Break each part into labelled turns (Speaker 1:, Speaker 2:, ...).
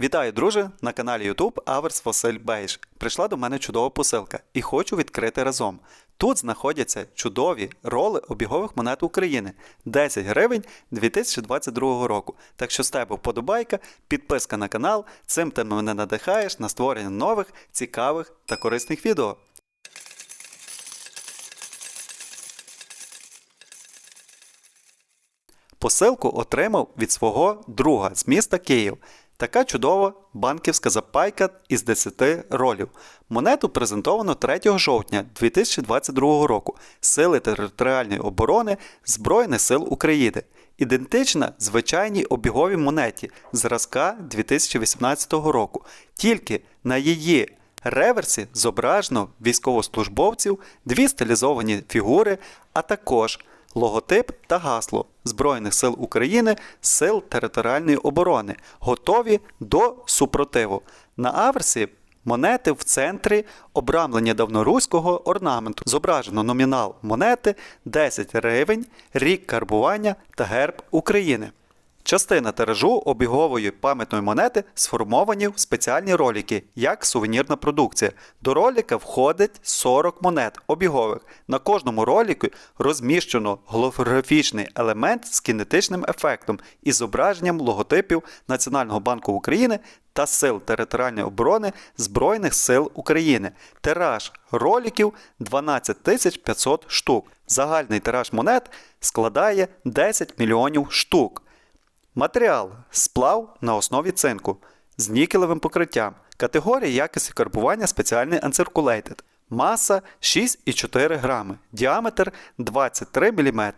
Speaker 1: Вітаю, друже! На каналі YouTube Аверс Василь Бейш. Прийшла до мене чудова посилка і хочу відкрити разом. Тут знаходяться чудові роли обігових монет України 10 гривень 2022 року. Так що з тебе вподобайка, підписка на канал. Цим ти мене надихаєш на створення нових, цікавих та корисних відео. Посилку отримав від свого друга з міста Київ. Така чудова банківська запайка із 10 ролів. Монету презентовано 3 жовтня 2022 року. Сили територіальної оборони Збройних сил України. Ідентична звичайній обіговій монеті зразка 2018 року. Тільки на її реверсі зображено військовослужбовців, дві стилізовані фігури, а також логотип та гасло Збройних сил України, Сил територіальної оборони, готові до супротиву. На аверсі монети в центрі обрамлення давноруського орнаменту. Зображено номінал монети 10 гривень, рік карбування та герб України. Частина тиражу обігової пам'ятної монети сформовані в спеціальні ролики, як сувенірна продукція. До ролика входить 40 монет обігових. На кожному ролику розміщено голографічний елемент з кінетичним ефектом і зображенням логотипів Національного банку України та Сил територіальної оборони Збройних сил України. Тираж роликів 12 500 штук. Загальний тираж монет складає 10 мільйонів штук. Матеріал сплав на основі цинку з нікелевим покриттям. Категорія якості карбування спеціальний Uncirculated. Маса 6,4 грами, діаметр 23 мм.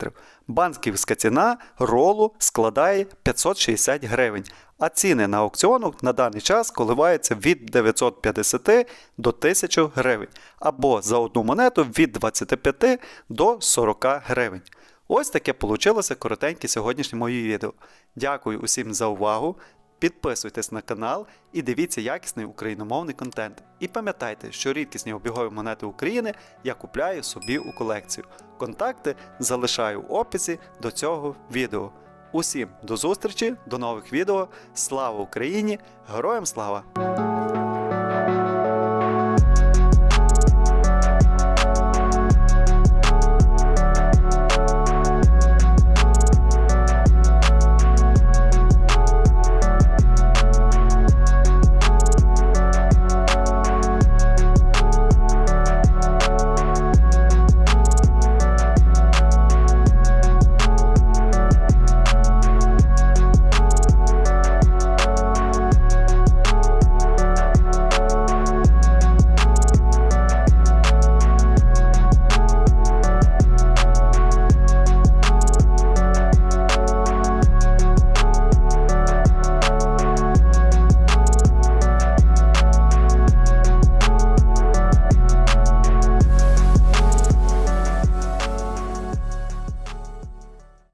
Speaker 1: Банківська ціна ролу складає 560 гривень, а ціни на аукціонах на даний час коливаються від 950 до 1000 гривень, або за одну монету від 25 до 40 гривень. Ось таке получилося коротеньке сьогоднішнє моє відео. Дякую усім за увагу. Підписуйтесь на канал і дивіться якісний україномовний контент. І пам'ятайте, що рідкісні обігові монети України я купляю собі у колекцію. Контакти залишаю в описі до цього відео. Усім до зустрічі, до нових відео. Слава Україні! Героям слава!